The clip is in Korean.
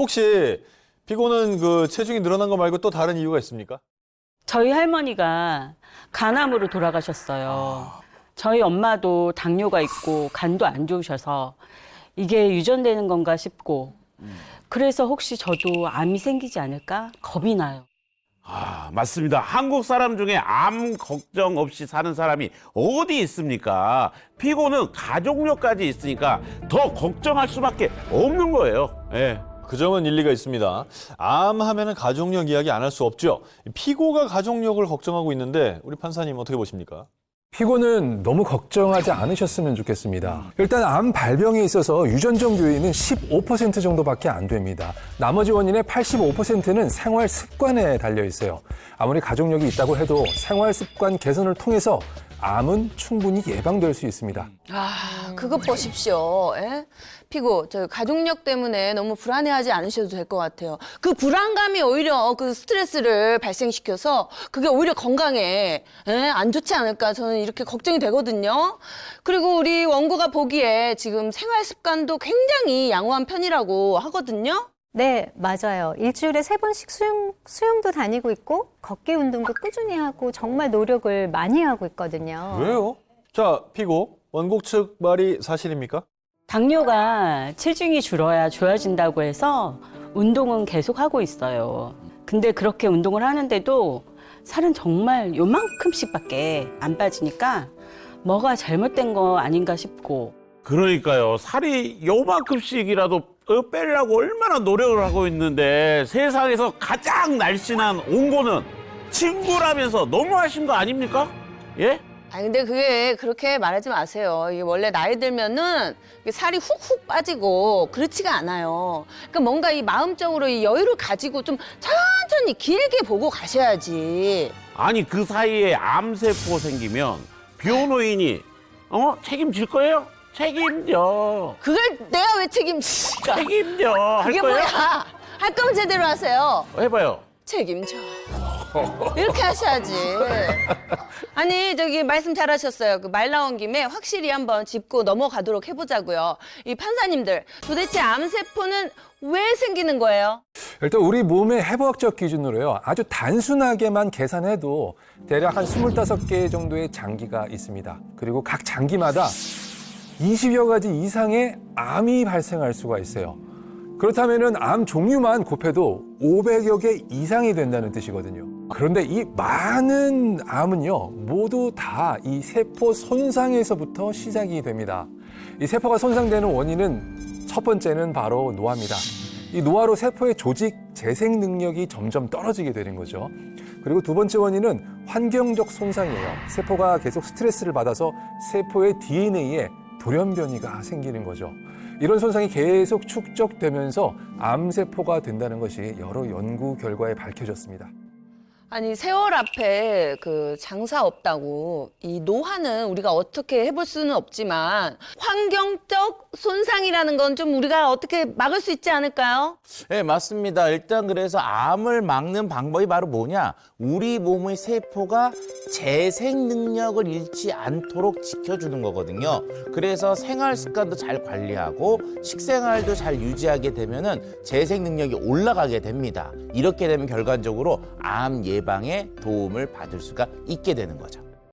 혹시 피고는 그 체중이 늘어난 거 말고 또 다른 이유가 있습니까? 저희 할머니가 간암으로 돌아가셨어요. 저희 엄마도 당뇨가 있고 간도 안 좋으셔서 이게 유전되는 건가 싶고 그래서 혹시 저도 암이 생기지 않을까 겁이 나요. 아, 맞습니다. 한국 사람 중에 암 걱정 없이 사는 사람이 어디 있습니까? 피고는 가족력까지 있으니까 더 걱정할 수밖에 없는 거예요. 예. 그 점은 일리가 있습니다. 암 하면은 가족력 이야기 안 할 수 없죠. 피고가 가족력을 걱정하고 있는데 우리 판사님 어떻게 보십니까? 피고는 너무 걱정하지 않으셨으면 좋겠습니다. 일단 암 발병에 있어서 유전적 요인은 15% 정도밖에 안 됩니다. 나머지 원인의 85%는 생활 습관에 달려 있어요. 아무리 가족력이 있다고 해도 생활 습관 개선을 통해서 암은 충분히 예방될 수 있습니다. 아, 그것 보십시오. 예? 피고, 저 가족력 때문에 너무 불안해하지 않으셔도 될 것 같아요. 그 불안감이 오히려 그 스트레스를 발생시켜서 그게 오히려 건강에 예? 안 좋지 않을까 저는 이렇게 걱정이 되거든요. 그리고 우리 원고가 보기에 지금 생활 습관도 굉장히 양호한 편이라고 하거든요. 네, 맞아요. 일주일에 세 번씩 수영, 수영도 다니고 있고, 걷기 운동도 꾸준히 하고, 정말 노력을 많이 하고 있거든요. 왜요? 자, 피고 원곡 측 말이 사실입니까? 당뇨가 체중이 줄어야 좋아진다고 해서 운동은 계속 하고 있어요. 근데 그렇게 운동을 하는데도 살은 정말 요만큼씩밖에 안 빠지니까 뭐가 잘못된 거 아닌가 싶고 그러니까요. 살이 요만큼씩이라도 어, 빼려고 얼마나 노력을 하고 있는데 세상에서 가장 날씬한 온고는 친구라면서 너무하신 거 아닙니까? 예? 아 근데 그게 그렇게 말하지 마세요. 이게 원래 나이 들면은 이게 살이 훅훅 빠지고 그렇지가 않아요. 그러니까 뭔가 이 마음적으로 이 여유를 가지고 좀 천천히 길게 보고 가셔야지. 아니 그 사이에 암세포 생기면 변호인이 어 책임질 거예요? 책임져. 그걸 내가 왜 책임질까? 책임져. 할 그게 거예요? 뭐야? 할 거면 제대로 하세요. 해봐요. 책임져. 이렇게 하셔야지. 아니 저기 말씀 잘하셨어요. 그 말 나온 김에 확실히 한번 짚고 넘어가도록 해보자고요. 이 판사님들 도대체 암세포는 왜 생기는 거예요? 일단 우리 몸의 해부학적 기준으로요. 아주 단순하게만 계산해도 대략 한 25개 정도의 장기가 있습니다. 그리고 각 장기마다 20여 가지 이상의 암이 발생할 수가 있어요. 그렇다면은 암 종류만 곱해도 500여 개 이상이 된다는 뜻이거든요. 그런데 이 많은 암은요, 모두 다 이 세포 손상에서부터 시작이 됩니다. 이 세포가 손상되는 원인은 첫 번째는 바로 노화입니다. 이 노화로 세포의 조직 재생 능력이 점점 떨어지게 되는 거죠. 그리고 두 번째 원인은 환경적 손상이에요. 세포가 계속 스트레스를 받아서 세포의 DNA에 돌연변이가 생기는 거죠. 이런 손상이 계속 축적되면서 암세포가 된다는 것이 여러 연구 결과에 밝혀졌습니다. 아니 세월 앞에 그 장사 없다고 이 노화는 우리가 어떻게 해볼 수는 없지만 환경적 손상이라는 건 좀 우리가 어떻게 막을 수 있지 않을까요? 네, 맞습니다. 일단 그래서 암을 막는 방법이 바로 뭐냐? 우리 몸의 세포가 재생 능력을 잃지 않도록 지켜주는 거거든요. 그래서 생활 습관도 잘 관리하고 식생활도 잘 유지하게 되면은 재생 능력이 올라가게 됩니다. 이렇게 되면 결과적으로 암 예방에 도움을 받을 수가 있게 되는 거죠.